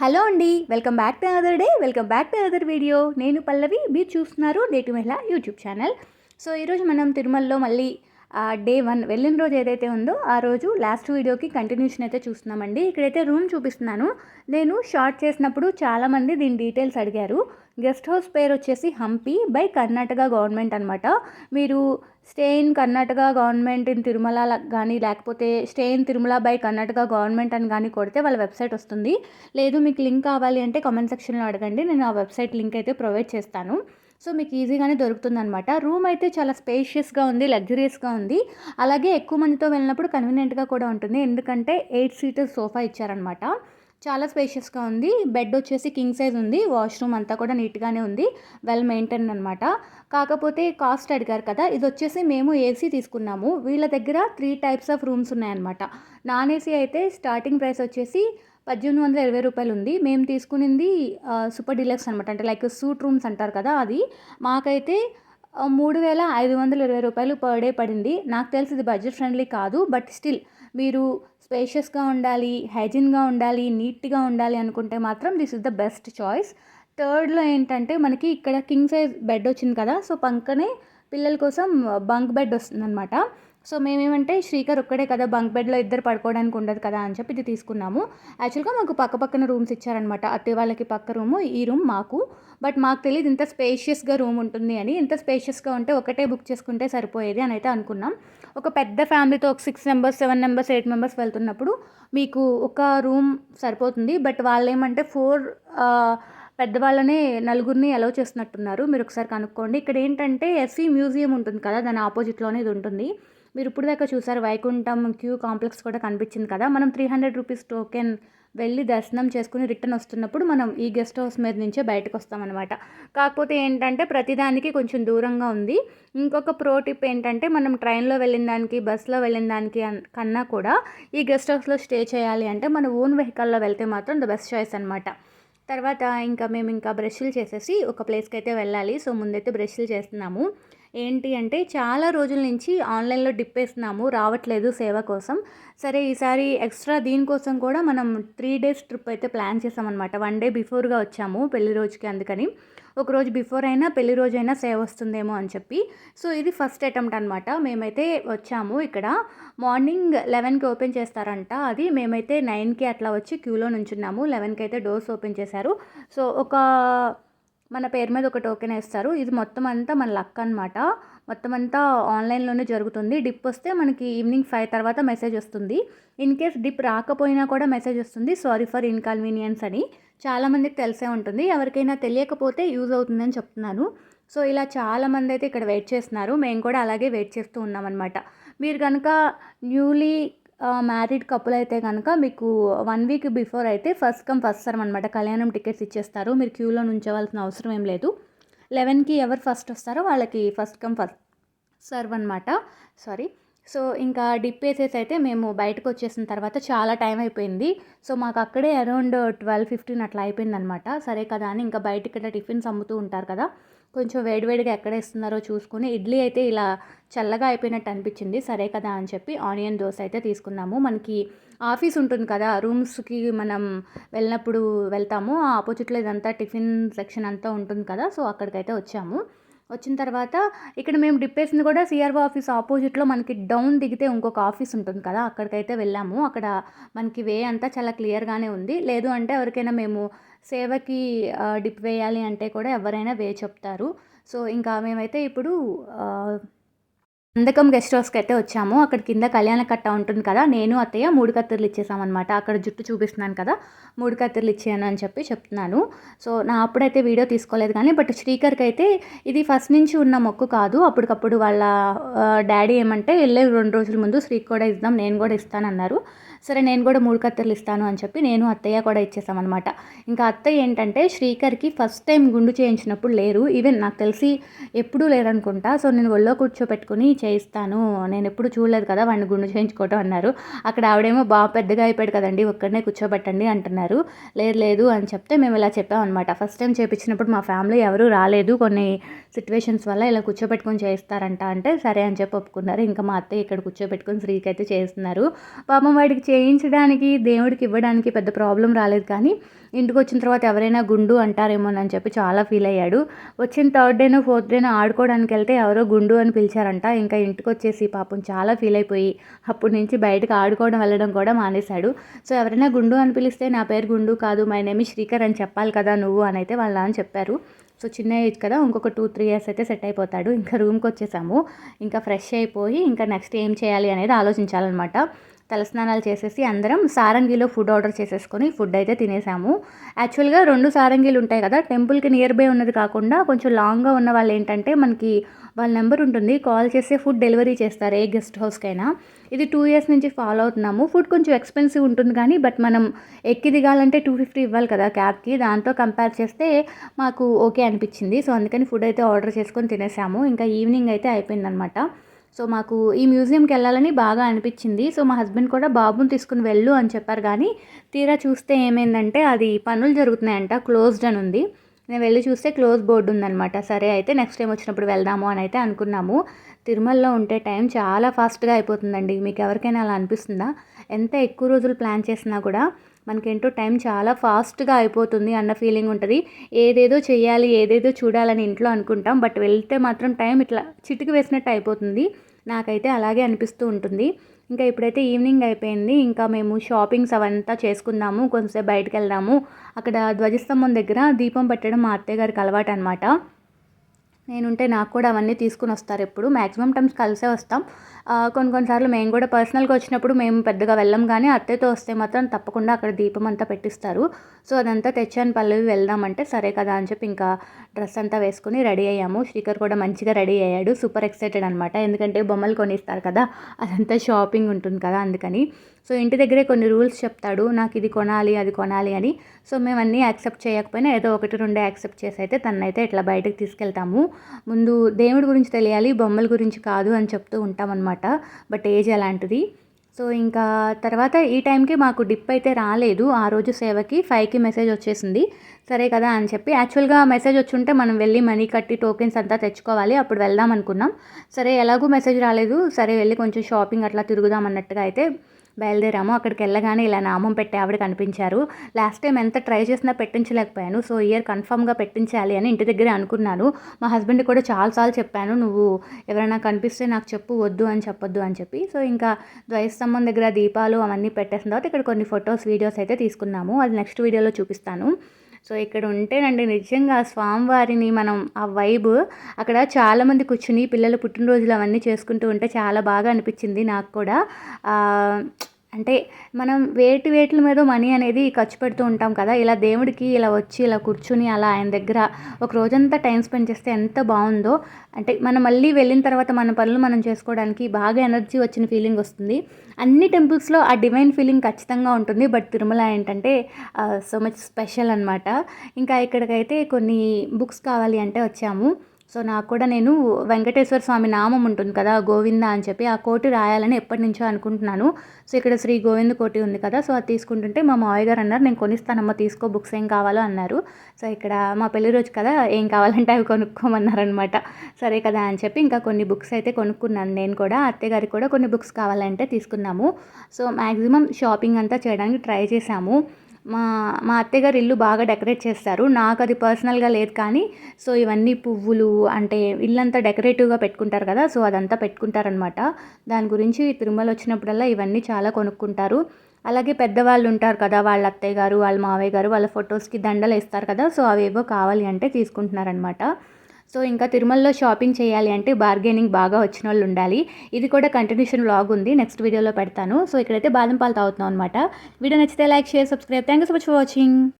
Hello అండి welcome back to other day welcome back to other video. నేను పల్లవి మీరు చూస్తున్నారు నేటి మహిళ యూట్యూబ్ ఛానల్. సో ఈరోజు మనం తిరుమలలో మళ్ళీ డే వన్ వెళ్ళిన రోజు ఏదైతే ఉందో ఆ రోజు లాస్ట్ వీడియోకి కంటిన్యూషన్ అయితే చూస్తున్నామండి. ఇక్కడైతే రూమ్ చూపిస్తున్నాను. నేను షార్ట్ చేసినప్పుడు చాలామంది దీని డీటెయిల్స్ అడిగారు. గెస్ట్ హౌస్ పేరు వచ్చేసి హంపి బై కర్ణాటక గవర్నమెంట్ అనమాట మీరు stay in Karnataka government in Tirumala కానీ లేకపోతే stay in Tirumala by Karnataka government అని కానీ కొడితే వాళ్ళ వెబ్సైట్ వస్తుంది. లేదు మీకు లింక్ కావాలి అంటే కామెంట్ సెక్షన్లో అడగండి. నేను ఆ వెబ్సైట్ లింక్ అయితే ప్రొవైడ్ చేస్తాను. సో మీకు ఈజీగానే దొరుకుతుంది అనమాట రూమ్ అయితే చాలా స్పేషియస్గా ఉంది లగ్జరియస్గా ఉంది. అలాగే ఎక్కువ మందితో వెళ్ళినప్పుడు కన్వీనియంట్గా కూడా ఉంటుంది. ఎందుకంటే ఎయిట్ సీటర్ సోఫా ఇచ్చారనమాట చాలా స్పేషియస్గా ఉంది. బెడ్ వచ్చేసి కింగ్ సైజ్ ఉంది. వాష్రూమ్ అంతా కూడా నీట్గానే ఉంది. వెల్ మెయింటైన్ అనమాట కాకపోతే కాస్ట్ అడిగారు కదా ఇది వచ్చేసి మేము ఏసీ తీసుకున్నాము. వీళ్ళ దగ్గర త్రీ టైప్స్ ఆఫ్ రూమ్స్ ఉన్నాయన్నమాట. నాన్ ఏసీ అయితే స్టార్టింగ్ ప్రైస్ వచ్చేసి పద్దెనిమిది వందల ఇరవై రూపాయలు ఉంది మేము తీసుకునింది సూపర్ డీలక్స్ అనమాట అంటే లైక్ సూట్ రూమ్స్ అంటారు కదా అది. మాకైతే మూడు వేల ఐదు వందల ఇరవై రూపాయలు పర్ డే పడింది. నాకు తెలిసి ఇది బడ్జెట్ ఫ్రెండ్లీ కాదు. బట్ స్టిల్ మీరు స్పేషియస్గా ఉండాలి హైజీన్గా ఉండాలి నీట్గా ఉండాలి అనుకుంటే మాత్రం this is the best choice థర్డ్లో ఏంటంటే మనకి ఇక్కడ కింగ్ సైజ్ బెడ్ వచ్చింది కదా. సో పక్కనే పిల్లల కోసం బంక్ బెడ్ వస్తుందన్నమాట. సో మేమేమంటే శ్రీకర్ ఒక్కడే కదా బంక్ బెడ్లో ఇద్దరు పడుకోవడానికి ఉండదు కదా అని చెప్పి ఇది తీసుకున్నాము. యాక్చువల్గా మాకు పక్క పక్కన రూమ్స్ ఇచ్చారనమాట అత్తే వాళ్ళకి పక్క రూము ఈ రూమ్ మాకు. బట్ మాకు తెలియదు ఇంత స్పేషియస్గా రూమ్ ఉంటుంది అని. ఇంత స్పేషియస్గా ఉంటే ఒకటే బుక్ చేసుకుంటే సరిపోయేది అని అయితే అనుకున్నాం. ఒక పెద్ద ఫ్యామిలీతో ఒక six members seven members eight members వెళ్తున్నప్పుడు మీకు ఒక రూమ్ సరిపోతుంది. బట్ వాళ్ళు ఏమంటే ఫోర్ పెద్దవాళ్ళనే నలుగురిని అలౌ చేస్తున్నట్టున్నారు. మీరు ఒకసారి కనుక్కోండి. ఇక్కడ ఏంటంటే ఎస్సీ మ్యూజియం ఉంటుంది కదా దాని ఆపోజిట్లోనే ఇది ఉంటుంది. మీరు ఇప్పుడు దాకా చూసారు వైకుంఠం క్యూ కాంప్లెక్స్ కూడా కనిపించింది కదా. మనం త్రీ హండ్రెడ్ రూపీస్ టోకెన్ వెళ్ళి దర్శనం చేసుకుని రిటర్న్ వస్తున్నప్పుడు మనం ఈ గెస్ట్ హౌస్ మీద నుంచే బయటకు వస్తామన్నమాట. కాకపోతే ఏంటంటే ప్రతిదానికి కొంచెం దూరంగా ఉంది. ఇంకొక ప్రో టిప్ ఏంటంటే మనం ట్రైన్లో వెళ్ళిన దానికి బస్సులో వెళ్ళిన దానికి కన్నా కూడా ఈ గెస్ట్ హౌస్లో స్టే చేయాలి అంటే మన ఓన్ వెహికల్లో వెళ్తే మాత్రం ద బెస్ట్ చాయిస్ అనమాట తర్వాత ఇంకా మేము ఇంకా బ్రష్లు చేసేసి ఒక ప్లేస్కి అయితే వెళ్ళాలి. సో ముందైతే బ్రష్లు చేస్తున్నాము. ఏంటి అంటే చాలా రోజుల నుంచి ఆన్లైన్లో డిప్పేస్తున్నాము రావట్లేదు సేవ కోసం. సరే ఈసారి ఎక్స్ట్రా దీనికోసం కూడా మనం త్రీ డేస్ ట్రిప్ అయితే ప్లాన్ చేసామన్నమాట. వన్ డే బిఫోర్గా వచ్చాము పెళ్ళి రోజుకి అందుకని. ఒక రోజు బిఫోర్ అయినా పెళ్ళి రోజు అయినా సేవ్ వస్తుందేమో అని చెప్పి. సో ఇది ఫస్ట్ అటెంప్ట్ అనమాట మేమైతే వచ్చాము ఇక్కడ. మార్నింగ్ లెవెన్కి ఓపెన్ చేస్తారంట. అది మేమైతే నైన్కి అట్లా వచ్చి క్యూలో నుంచున్నాము. లెవెన్కి అయితే డోర్స్ ఓపెన్ చేశారు. సో ఒక మన పేరు మీద ఒక టోకెన్ వేస్తారు. ఇది మొత్తం అంతా మన లక్ అనమాట మొత్తం అంతా ఆన్లైన్లోనే జరుగుతుంది. డిప్ వస్తే మనకి ఈవినింగ్ ఫైవ్ తర్వాత మెసేజ్ వస్తుంది. ఇన్ కేస్ డిప్ రాకపోయినా కూడా మెసేజ్ వస్తుంది. సారీ ఫర్ ఇన్కన్వీనియన్స్ అని. చాలామందికి తెలిసే ఉంటుంది. ఎవరికైనా తెలియకపోతే యూజ్ అవుతుందని చెప్తున్నాను సో ఇలా చాలామంది అయితే ఇక్కడ వెయిట్ చేస్తున్నారు. మేము కూడా అలాగే వెయిట్ చేస్తూ ఉన్నామన్నమాట. మీరు కనుక న్యూలీ మ్యారీడ్ కపుల్ అయితే కనుక మీకు వన్ వీక్ బిఫోర్ అయితే ఫస్ట్ కమ్ ఫస్ట్ సర్వ్ అనమాట కళ్యాణం టికెట్స్ ఇచ్చేస్తారు. మీరు క్యూలో నుంచోవాల్సిన అవసరం ఏం లేదు. లెవెన్కి ఎవరు ఫస్ట్ వస్తారో వాళ్ళకి ఫస్ట్ కమ్ ఫస్ట్ సర్వ్ అనమాట సారీ సో ఇంకా డిప్ వేసేసి అయితే మేము బయటకు వచ్చేసిన తర్వాత చాలా టైం అయిపోయింది. సో మాకు అక్కడే అరౌండ్ ట్వెల్వ్ ఫిఫ్టీన్ అట్లా అయిపోయింది అనమాట సరే కదా అని ఇంకా బయట ఇక్కడ టిఫిన్స్ అమ్ముతూ ఉంటారు కదా. కొంచెం వేడివేడిగా ఎక్కడ ఇస్తున్నారో చూసుకుని ఇడ్లీ అయితే ఇలా చల్లగా అయిపోయినట్టు అనిపించింది. సరే కదా అని చెప్పి ఆనియన్ దోశ అయితే తీసుకున్నాము. మనకి ఆఫీస్ ఉంటుంది కదా రూమ్స్కి మనం వెళ్ళినప్పుడు వెళ్తాము. ఆ ఆపోజిట్లో ఇదంతా టిఫిన్ సెక్షన్ అంతా ఉంటుంది కదా సో అక్కడికైతే వచ్చాము. వచ్చిన తర్వాత ఇక్కడ మేము డిప్ వేసింది కూడా సిఆర్ఓ ఆఫీస్ ఆపోజిట్లో మనకి డౌన్ దిగితే ఇంకొక ఆఫీస్ ఉంటుంది కదా అక్కడికైతే వెళ్ళాము. అక్కడ మనకి వే అంతా చాలా క్లియర్గానే ఉంది. లేదు అంటే ఎవరికైనా మేము సేవకి డిప్ వేయాలి అంటే కూడా ఎవరైనా వే చెప్తారు. సో ఇంకా మేమైతే ఇప్పుడు అందకం గెస్ట్ హౌస్కి అయితే వచ్చాము. అక్కడ కింద కళ్యాణ కట్ట ఉంటుంది కదా నేను అత్తయ్య మూడు కత్తెరలు ఇచ్చేసామన్నమాట. అక్కడ జుట్టు చూపిస్తున్నాను కదా మూడు కత్తెరలు ఇచ్చాను అని చెప్పి చెప్తున్నాను. సో నా అప్పుడైతే వీడియో తీసుకోలేదు కానీ బట్ శ్రీకర్కి అయితే ఇది ఫస్ట్ నుంచి ఉన్న మొక్కు కాదు. అప్పటికప్పుడు వాళ్ళ డాడీ ఏమంటే వెళ్ళే రెండు రోజుల ముందు శ్రీకి కూడా ఇద్దాం నేను కూడా ఇస్తానన్నారు. సరే నేను కూడా మూడు కత్తెరలు ఇస్తాను అని చెప్పి నేను అత్తయ్య కూడా ఇచ్చేసామన్నమాట. ఇంకా అత్తయ్య ఏంటంటే శ్రీకర్కి ఫస్ట్ టైం గుండు చేయించినప్పుడు లేరు. ఈవెన్ నాకు తెలిసి ఎప్పుడూ లేరనుకుంటా. సో నేను ఒళ్ళో కూర్చోపెట్టుకుని చేయిస్తాను. నేను ఎప్పుడు చూడలేదు కదా వాడిని గుండు చేయించుకోవటం అన్నారు. అక్కడ ఆవిడేమో బాగా పెద్దగా అయిపోయాడు కదండి ఒక్కడనే కూర్చోబెట్టండి అంటున్నారు. లేదు లేదు అని చెప్తే మేము ఇలా చెప్పామన్నమాట. ఫస్ట్ టైం చేయించినప్పుడు మా ఫ్యామిలీ ఎవరు రాలేదు. కొన్ని సిచ్యువేషన్స్ వల్ల ఇలా కూర్చోబెట్టుకొని చేయిస్తారంట అంటే సరే అని చెప్పి ఒప్పుకున్నారు. ఇంకా మా అత్తయ్య ఇక్కడ కూర్చోబెట్టుకొని శ్రీకి అయితే చేస్తున్నారు పాపం వాడికి చేయించడానికి దేవుడికి ఇవ్వడానికి పెద్ద ప్రాబ్లం రాలేదు. కానీ ఇంటికి వచ్చిన తర్వాత ఎవరైనా గుండు అంటారేమోనని చెప్పి చాలా ఫీల్ అయ్యాడు. వచ్చిన థర్డ్ డేనో ఫోర్త్ డేనో ఆడుకోవడానికి వెళ్తే ఎవరో గుండు అని పిలిచారంట. ఇంకా ఇంటికి వచ్చేసి పాపం చాలా ఫీల్ అయిపోయి అప్పటి నుంచి బయటకు ఆడుకోవడం వెళ్ళడం కూడా మానేశాడు. సో ఎవరైనా గుండు అని పిలిస్తే నా పేరు గుండు కాదు మై నేమ్ శ్రీకర్ అని చెప్పాలి కదా నువ్వు అని అయితే వాళ్ళ అని చెప్పారు. సో చిన్న ఏజ్ కదా ఇంకొక టూ త్రీ ఇయర్స్ అయితే సెట్ అయిపోతాడు. ఇంకా రూమ్కి వచ్చేసాము. ఇంకా ఫ్రెష్ అయిపోయి ఇంకా నెక్స్ట్ ఏం చేయాలి అనేది ఆలోచించాలన్నమాట. తలస్నానాలు చేసేసి అందరం సారంగిలో ఫుడ్ ఆర్డర్ చేసేసుకొని ఫుడ్ అయితే తినేసాము. యాక్చువల్గా రెండు సారంగిలు ఉంటాయి కదా టెంపుల్కి నియర్ బై ఉన్నది కాకుండా కొంచెం లాంగ్గా ఉన్న వాళ్ళు ఏంటంటే మనకి వాళ్ళ నెంబర్ ఉంటుంది. కాల్ చేస్తే ఫుడ్ డెలివరీ చేస్తారు ఏ గెస్ట్ హౌస్కైనా ఇది టూ ఇయర్స్ నుంచి ఫాలో అవుతున్నాము. ఫుడ్ కొంచెం ఎక్స్పెన్సివ్ ఉంటుంది కానీ బట్ మనం ఎక్కి దిగాలంటే టూ ఫిఫ్టీ ఇవ్వాలి కదా క్యాబ్కి. దాంతో కంపేర్ చేస్తే మాకు ఓకే అనిపించింది. సో అందుకని ఫుడ్ అయితే ఆర్డర్ చేసుకొని తినేసాము. ఇంకా ఈవినింగ్ అయితే అయిపోయిందనమాట సో మాకు ఈ మ్యూజియంకి వెళ్ళాలని బాగా అనిపించింది. సో మా హస్బెండ్ కూడా బాబుని తీసుకుని వెళ్ళు అని చెప్పారు. కానీ తీరా చూస్తే ఏమైందంటే అది పనులు జరుగుతున్నాయంట క్లోజ్డ్ అని ఉంది. నేను వెళ్ళి చూస్తే క్లోజ్ బోర్డు ఉందనమాట సరే అయితే నెక్స్ట్ టైం వచ్చినప్పుడు వెళ్దాము అని అయితే అనుకున్నాము. తిరుమలలో ఉంటే టైం చాలా ఫాస్ట్గా అయిపోతుందండి. మీకు ఎవరికైనా అలా అనిపిస్తుందా? ఎంత ఎక్కువ రోజులు ప్లాన్ చేసినా కూడా మనకేంటో టైం చాలా ఫాస్ట్గా అయిపోతుంది అన్న ఫీలింగ్ ఉంటుంది. ఏదేదో చేయాలి ఏదేదో చూడాలని ఇంట్లో అనుకుంటాం. బట్ వెళ్తే మాత్రం టైం ఇట్లా చిటికి వేసినట్టు అయిపోతుంది. నాకైతే అలాగే అనిపిస్తూ ఉంటుంది. ఇంకా ఇప్పుడైతే ఈవినింగ్ అయిపోయింది. ఇంకా మేము షాపింగ్స్ అవంతా చేసుకుందాము. కొంచెంసేపు బయటకు వెళ్దాము. అక్కడ ధ్వజస్తంభం దగ్గర దీపం పెట్టడం మా అత్తయ్య గారికి అలవాటు అనమాట నేనుంటే నాకు కూడా అవన్నీ తీసుకుని వస్తారు ఎప్పుడు. మ్యాక్సిమం టైమ్స్ కలిసే వస్తాం. కొన్ని కొన్నిసార్లు మేము కూడా పర్సనల్గా వచ్చినప్పుడు మేము పెద్దగా వెళ్ళం కానీ అత్తయ్యతో వస్తే మాత్రం తప్పకుండా అక్కడ దీపం అంతా పెట్టిస్తారు. సో అదంతా తెచ్చాను పల్లవి వెళ్దామంటే సరే కదా అని చెప్పి ఇంకా డ్రెస్ అంతా వేసుకుని రెడీ అయ్యాము. శ్రీకర్ కూడా మంచిగా రెడీ అయ్యాడు. సూపర్ ఎక్సైటెడ్ అనమాట ఎందుకంటే బొమ్మలు కొనిస్తారు కదా అదంతా షాపింగ్ ఉంటుంది కదా అందుకని. సో ఇంటి దగ్గరే కొన్ని రూల్స్ చెప్తాడు నాకు ఇది కొనాలి అది కొనాలి అని. సో మేము అన్నీ యాక్సెప్ట్ చేయకపోయినా ఏదో ఒకటి రెండే యాక్సెప్ట్ చేసి అయితే తనైతే ఇట్లా బయటకు తీసుకెళ్తాము. ముందు దేవుడి గురించి తెలియాలి బొమ్మల గురించి కాదు అని చెప్తూ ఉంటామన్నమాట బట్ ఏజ్ అలాంటిది. సో ఇంకా తర్వాత ఈ టైంకి మాకు డిప్ అయితే రాలేదు ఆ రోజు సేవకి ఫైవ్కి మెసేజ్ వచ్చేసింది. సరే కదా అని చెప్పి యాక్చువల్గా మెసేజ్ వచ్చుంటే మనం వెళ్ళి మనీ కట్టి టోకెన్స్ అంతా తెచ్చుకోవాలి అప్పుడు వెళ్దాం అనుకున్నాం. సరే ఎలాగూ మెసేజ్ రాలేదు సరే వెళ్ళి కొంచెం షాపింగ్ అట్లా తిరుగుదాం అన్నట్టుగా అయితే బయలుదేరాము. అక్కడికి వెళ్ళగానే ఇలా నామం పెట్టి ఆవిడ కనిపించారు. లాస్ట్ టైం ఎంత ట్రై చేసినా పెట్టించలేకపోయాను. సో ఇయర్ కన్ఫామ్గా పెట్టించాలి అని ఇంటి దగ్గరే అనుకున్నాను. మా హస్బెండ్ కూడా చాలాసార్లు చెప్పాను నువ్వు ఎవరైనా కనిపిస్తే నాకు చెప్పు వద్దు అని చెప్పొద్దు అని చెప్పి. సో ఇంకా ద్వయస్తంభం దగ్గర దీపాలు అవన్నీ పెట్టేసిన తర్వాత ఇక్కడ కొన్ని ఫొటోస్ వీడియోస్ అయితే తీసుకున్నాము. అది నెక్స్ట్ వీడియోలో చూపిస్తాను. సో ఇక్కడ ఉంటేనండి నిజంగా స్వామివారిని మనం ఆ వైబ్ అక్కడ చాలామంది కూర్చుని పిల్లల పుట్టినరోజులు అవన్నీ చేసుకుంటూ ఉంటే చాలా బాగా అనిపించింది నాకు కూడా. అంటే మనం వేటి వేట్ల మీద మనీ అనేది ఖర్చు పెడుతూ ఉంటాం కదా. ఇలా దేవుడికి ఇలా వచ్చి ఇలా కూర్చుని అలా ఆయన దగ్గర ఒక రోజంతా టైం స్పెండ్ చేస్తే ఎంత బాగుందో. అంటే మనం మళ్ళీ వెళ్ళిన తర్వాత మన పనులు మనం చేసుకోవడానికి బాగా ఎనర్జీ వచ్చిన ఫీలింగ్ వస్తుంది. అన్ని టెంపుల్స్లో ఆ డివైన్ ఫీలింగ్ ఖచ్చితంగా ఉంటుంది. బట్ తిరుమల ఏంటంటే సో మచ్ స్పెషల్ అనమాట ఇంకా ఇక్కడికైతే కొన్ని బుక్స్ కావాలి అంటే వచ్చాము. సో నాకు కూడా నేను వెంకటేశ్వర స్వామి నామం ఉంటుంది కదా గోవింద అని చెప్పి ఆ కోటి రాయాలని ఎప్పటి నుంచో అనుకుంటున్నాను. సో ఇక్కడ శ్రీ గోవింద కోటి ఉంది కదా సో అది తీసుకుంటుంటే మా మావయ్య గారు అన్నారు నేను కొనిస్తానమ్మా తీసుకో బుక్స్ ఏం కావాలో అన్నారు. సో ఇక్కడ మా పెళ్ళి రోజు కదా ఏం కావాలంటే అవి కొనుక్కోమన్నారనమాట సరే కదా అని చెప్పి ఇంకా కొన్ని బుక్స్ అయితే కొనుక్కున్నాను నేను కూడా అత్తయ్య గారికి కూడా కొన్ని బుక్స్ కావాలంటే తీసుకున్నాము. సో మ్యాక్సిమం షాపింగ్ అంతా చేయడానికి ట్రై చేశాము. మా మా అత్తయ్యగారు ఇల్లు బాగా డెకరేట్ చేస్తారు. నాకు అది పర్సనల్గా లేదు కానీ సో ఇవన్నీ పువ్వులు అంటే ఇల్లంతా డెకరేటివ్గా పెట్టుకుంటారు కదా సో అదంతా పెట్టుకుంటారనమాట దాని గురించి తిరుమల వచ్చినప్పుడల్లా ఇవన్నీ చాలా కొనుక్కుంటారు. అలాగే పెద్దవాళ్ళు ఉంటారు కదా వాళ్ళ అత్తయ్య గారు వాళ్ళ మావయ్య గారు వాళ్ళ ఫొటోస్కి దండలు వేస్తారు కదా సో అవేవో కావాలి అంటే తీసుకుంటున్నారనమాట సో ఇంకా తిరుమలలో షాపింగ్ చేయాలి అంటే బార్గెనింగ్ బాగా వచ్చిన వాళ్ళు ఉండాలి. ఇది కూడా కంటిన్యూషన్ వ్లాగ్ ఉంది. నెక్స్ట్ వీడియోలో పెడతాను. సో ఇక్కడైతే బాదం పాలు తాగుతున్నాం అనమాట వీడియో నచ్చితే like share subscribe. Thank you so much for watching